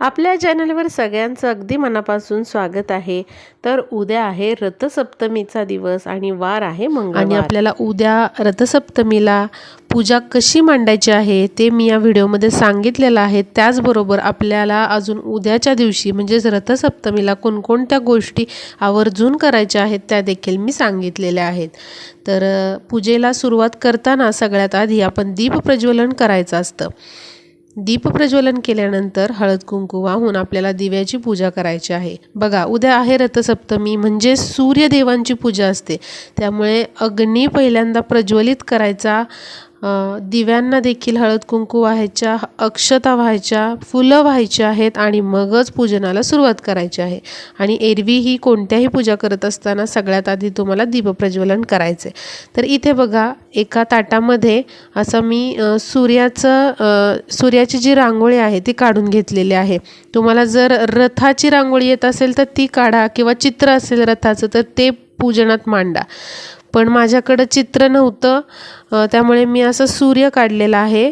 आपल्या चॅनलवर सगळ्यांचं अगदी मनापासून स्वागत आहे. तर उद्या आहे रथसप्तमीचा दिवस आणि वार आहे मंगळ आणि आपल्याला उद्या रथसप्तमीला पूजा कशी मांडायची आहे ते मी या व्हिडिओमध्ये सांगितलेलं आहे. त्याचबरोबर आपल्याला अजून उद्याच्या दिवशी म्हणजेच रथसप्तमीला कोणकोणत्या गोष्टी आवर्जून करायच्या आहेत त्या देखील मी सांगितलेल्या आहेत. तर पूजेला सुरुवात करताना सगळ्यात आधी आपण दीप प्रज्वलन करायचं असतं. दीपप्रज्वलन केल्यानंतर हळद कुंकू वाहून आपल्याला दिव्याची पूजा करायची आहे. बघा उद्या आहे रथसप्तमी म्हणजे सूर्यदेवांची पूजा असते. त्यामुळे अग्नी पहिल्यांदा प्रज्वलित करायचा दिव्यांना देखील हळद कुंकू व्हायच्या अक्षता व्हायच्या फुलं व्हायची आहेत आणि मगच पूजनाला सुरुवात करायची आहे. आणि एरवी ही कोणत्याही पूजा करत असताना सगळ्यात आधी तुम्हाला दीपप्रज्वलन आहे. तर इथे बघा एका ताटामध्ये असं मी सूर्याचं सूर्याची जी रांगोळी आहे ती काढून घेतलेली आहे. तुम्हाला जर रथाची रांगोळी येत असेल तर ती काढा किंवा चित्र असेल रथाचं तर ते पूजनात मांडा. पण माझ्याकडं चित्र नव्हतं. त्यामुळे मी असं सूर्य काढलेला आहे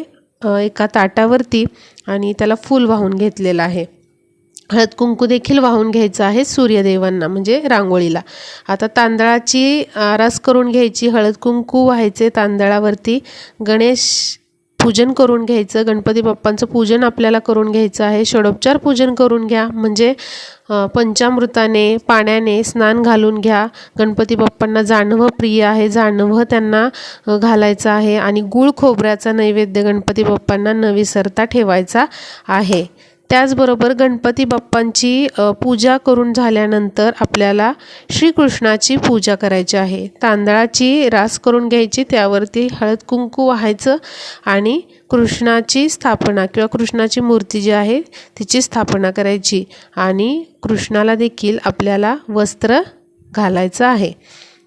एका ताटावरती आणि त्याला फूल वाहून घेतलेलं आहे. हळद कुंकू देखील वाहून घ्यायचं आहे सूर्यदेवांना म्हणजे रांगोळीला. आता तांदळाची आरास करून घ्यायची हळद कुंकू व्हायचे तांदळावरती. गणेश पूजन करून घ्यायचं गणपती बाप्पांचं पूजन आपल्याला करून घ्यायचं आहे. षडोपचार पूजन करून घ्या. म्हणजे पंचामृताने पाण्याने स्नान घालून घ्या. गणपती बाप्पांना जाणवं प्रिय आहे जाणवं त्यांना घालायचं आहे. आणि गुळ खोबऱ्याचा नैवेद्य गणपती बाप्पांना न विसरता ठेवायचा आहे. त्याचबरोबर गणपती बाप्पांची पूजा करून झाल्यानंतर आपल्याला श्रीकृष्णाची पूजा करायची आहे. तांदळाची रास करून घ्यायची त्यावरती हळद कुंकू व्हायचं आणि कृष्णाची स्थापना किंवा कृष्णाची मूर्ती जी आहे तिची स्थापना करायची आणि कृष्णाला देखील आपल्याला वस्त्र घालायचं आहे.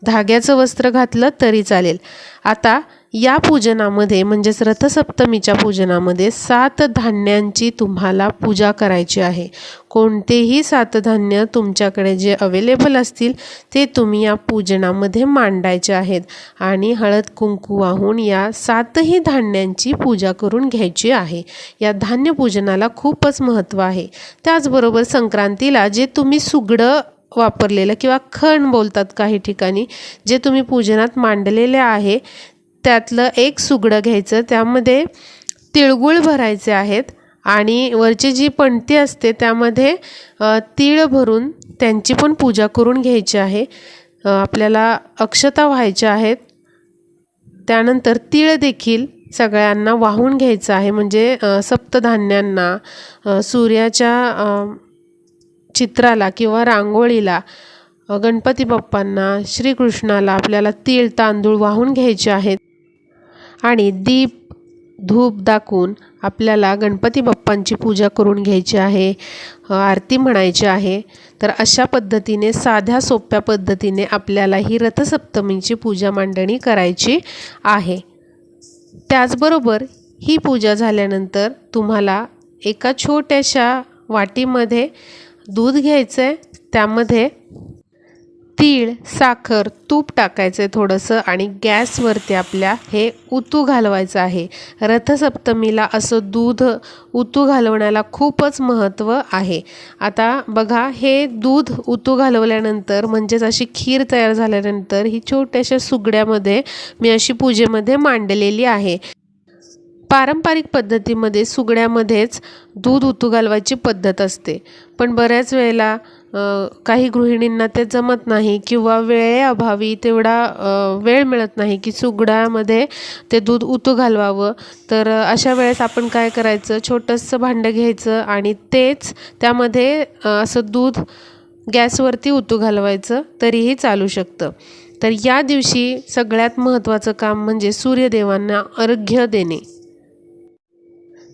धाग्याचं वस्त्र घातलं तरी चालेल. आता या पूजनामध्ये म्हणजेच रथसप्तमीच्या पूजनामध्ये सात धान्यांची तुम्हाला पूजा करायची आहे. कोणतेही सात धान्य तुमच्याकडे जे अवेलेबल असतील ते तुम्ही या पूजनामध्ये मांडायचे आहेत आणि हळद कुंकू वाहून या सातही धान्यांची पूजा करून घ्यायची आहे. या धान्य पूजनाला खूपच महत्त्व आहे. त्याचबरोबर संक्रांतीला जे तुम्ही सुगडं वापरलेलं किंवा खण बोलतात काही ठिकाणी जे तुम्ही पूजनात मांडलेले आहे त्यातलं एक सुगडं घ्यायचं. त्यामध्ये तिळगुळ भरायचे आहेत आणि वरची जी पणती असते त्यामध्ये तीळ भरून त्यांची पण पूजा करून घ्यायची आहे. आपल्याला अक्षता व्हायच्या आहेत. त्यानंतर तीळ देखील सगळ्यांना वाहून घ्यायचं आहे. म्हणजे सप्तधान्यांना सूर्याच्या चित्राला किंवा रांगोळीला गणपती बाप्पांना श्रीकृष्णाला आपल्याला तीळ तांदूळ वाहून घ्यायचे आहेत. आणि दीप धूप दाखवून आपल्याला गणपती बाप्पांची पूजा करून घ्यायची आहे आरती म्हणायची आहे. तर अशा पद्धतीने साध्या सोप्या पद्धतीने आपल्याला ही रथसप्तमीची पूजा मांडणी करायची आहे. त्याचबरोबर ही पूजा झाल्यानंतर तुम्हाला एका छोट्याशा वाटीमध्ये दूध घ्यायचं आहे त्यामध्ये तीळ साखर तूप टाकायचं आहे थोडंसं आणि गॅसवरती आपल्या हे उतू घालवायचं आहे. रथसप्तमीला असं दूध उतू घालवण्याला खूपच महत्त्व आहे. आता बघा हे दूध उतू घालवल्यानंतर म्हणजेच अशी खीर तयार झाल्यानंतर ही छोट्याशा सुगड्यामध्ये मी अशी पूजेमध्ये मांडलेली आहे. पारंपरिक पद्धतीमध्ये सुगड्यामध्येच दूध उतू घालवायची पद्धत असते. पण बऱ्याच वेळेला काही गृहिणींना ते जमत नाही किंवा वेळेअभावी तेवढा वेळ मिळत नाही की सुगडामध्ये ते दूध उतू घालवावं. तर अशा वेळेस आपण काय करायचं? छोटंसं भांडं घ्यायचं आणि तेच त्यामध्ये असं दूध गॅसवरती उतू घालवायचं तरीही चालू शकतं. तर या दिवशी सगळ्यात महत्त्वाचं काम म्हणजे सूर्यदेवांना अर्घ्य देणे.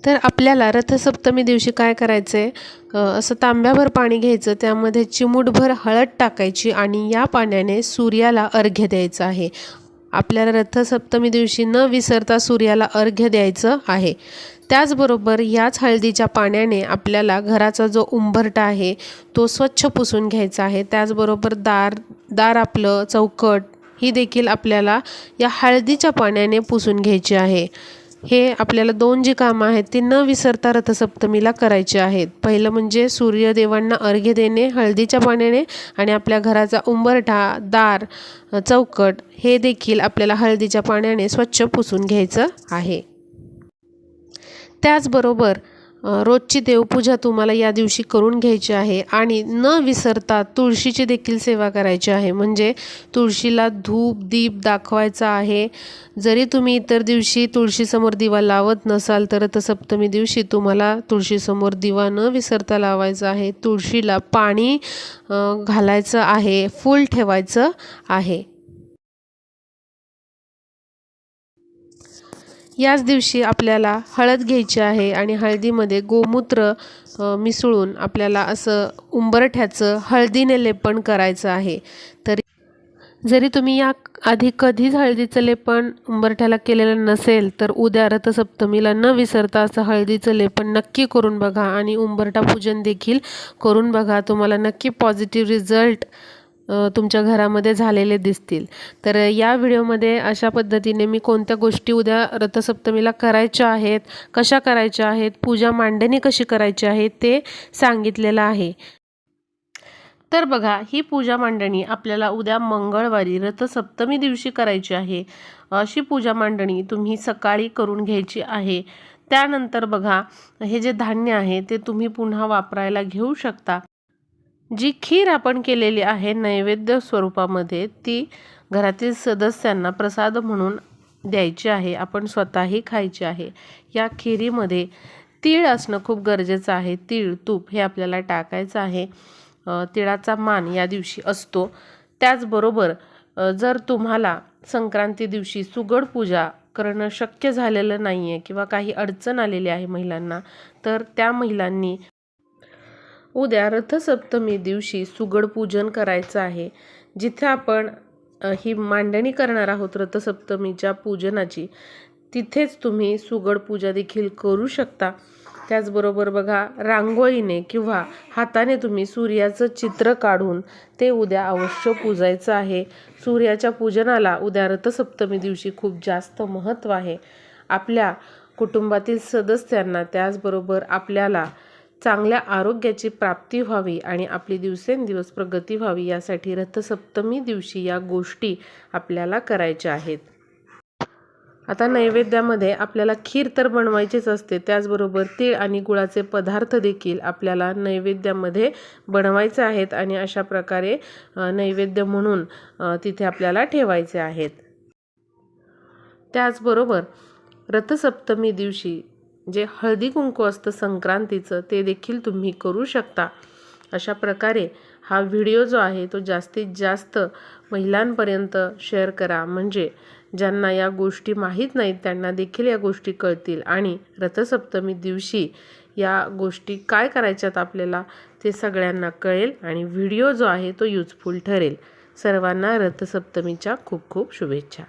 तर आपल्याला रथसप्तमी दिवशी काय करायचं आहे असं तांब्याभर पाणी घ्यायचं त्यामध्ये चिमूटभर हळद टाकायची आणि या पाण्याने सूर्याला अर्घ्य द्यायचं आहे. आपल्याला रथसप्तमी दिवशी न विसरता सूर्याला अर्घ्य द्यायचं आहे. त्याचबरोबर याच हळदीच्या पाण्याने आपल्याला घराचा जो उंबरटा आहे तो स्वच्छ पुसून घ्यायचा आहे. त्याचबरोबर दार दार आपलं चौकट ही देखील आपल्याला या हळदीच्या पाण्याने पुसून घ्यायची आहे. हे आपल्याला दोन जी कामं आहेत ती न विसरता रथसप्तमीला करायची आहेत. पहिलं म्हणजे सूर्यदेवांना अर्घ्य देणे हळदीच्या पाण्याने आणि आपल्या घराचा उंबरठा दार चौकट हे देखील आपल्याला हळदीच्या पाण्याने स्वच्छ पुसून घ्यायचं आहे. त्याचबरोबर रोजची देवपूजा तुम्हाला या दिवशी करून घ्यायची आहे आणि न विसरता तुळशीची देखील सेवा करायची आहे. म्हणजे तुळशीला धूप दीप दाखवायचा आहे. जरी तुम्ही इतर दिवशी तुळशीसमोर दिवा लावत नसाल तर सप्तमी दिवशी तुम्हाला तुळशीसमोर दिवा न विसरता लावायचा आहे. तुळशीला पाणी घालायचं आहे फूल ठेवायचं आहे. याच दिवशी आपल्याला हळद घ्यायची आहे आणि हळदीमध्ये गोमूत्र मिसळून आपल्याला असं उंबरठ्याचं हळदीने लेपन करायचं आहे. तरी जरी तुम्ही या आधी कधीच हळदीचं लेपन उंबरठ्याला केलेलं नसेल तर उद्या रथसप्तमीला न विसरता असं हळदीचं लेपन नक्की करून बघा आणि उंबरठा पूजन देखील करून बघा. तुम्हाला नक्की पॉझिटिव्ह रिझल्ट तुमच्या घरामध्ये झालेले दिसतील. तर या व्हिडिओमध्ये अशा पद्धतीने मी कोणत्या गोष्टी उद्या रथसप्तमीला करायच्या आहेत कशा करायच्या आहेत पूजा मांडणी कशी करायची आहे ते सांगितलेलं आहे. तर बघा ही पूजा मांडणी आपल्याला उद्या मंगळवारी रथसप्तमी दिवशी करायची आहे. अशी पूजा मांडणी तुम्ही सकाळी करून घ्यायची आहे. त्यानंतर बघा हे जे धान्य आहे ते तुम्ही पुन्हा वापरायला घेऊ शकता. जी खीर आपण केलेली आहे नैवेद्य स्वरूपामध्ये ती घरातील सदस्यांना प्रसाद म्हणून द्यायची आहे. आपण स्वतःही खायची आहे. या खिरीमध्ये तीळ असणं खूप गरजेचं आहे. तीळ तूप हे आपल्याला टाकायचं आहे. तिळाचा मान या दिवशी असतो. त्याचबरोबर जर तुम्हाला संक्रांती दिवशी सुगड पूजा करणं शक्य झालेलं नाही आहे किंवा काही अडचण आलेली आहे महिलांना तर त्या महिलांनी उद्या रथसप्तमी दिवशी सुगड पूजन करायचं आहे. जिथे आपण ही मांडणी करणार आहोत रथसप्तमीच्या पूजनाची तिथेच तुम्ही सुगड पूजा देखील करू शकता. त्याचबरोबर बघा रांगोळीने किंवा हाताने तुम्ही सूर्याचं चित्र काढून ते उद्या अवश्य पूजायचं आहे. सूर्याच्या पूजनाला उद्या रथसप्तमी दिवशी खूप जास्त महत्त्व आहे. आपल्या कुटुंबातील सदस्यांना त्याचबरोबर आपल्याला चांगल्या आरोग्याची प्राप्ती व्हावी आणि आपली दिवसेंदिवस प्रगती व्हावी यासाठी रथसप्तमी दिवशी या गोष्टी आपल्याला करायच्या आहेत. आता नैवेद्यामध्ये आपल्याला खीर तर बनवायचीच असते त्याचबरोबर तीळ आणि गुळाचे पदार्थ देखील आपल्याला नैवेद्यामध्ये बनवायचे आहेत आणि अशा प्रकारे नैवेद्य म्हणून तिथे आपल्याला ठेवायचे आहेत. त्याचबरोबर रथसप्तमी दिवशी जे हळदी कुंकू असतं संक्रांतीचं ते देखील तुम्ही करू शकता. अशा प्रकारे हा व्हिडिओ जो आहे तो जास्तीत जास्त महिलांपर्यंत शेअर करा. म्हणजे ज्यांना या गोष्टी माहीत नाहीत त्यांना देखील या गोष्टी कळतील. आणि रथसप्तमी दिवशी या गोष्टी काय करायच्यात आपल्याला ते सगळ्यांना कळेल आणि व्हिडिओ जो आहे तो युजफुल ठरेल. सर्वांना रथसप्तमीच्या खूप खूप शुभेच्छा.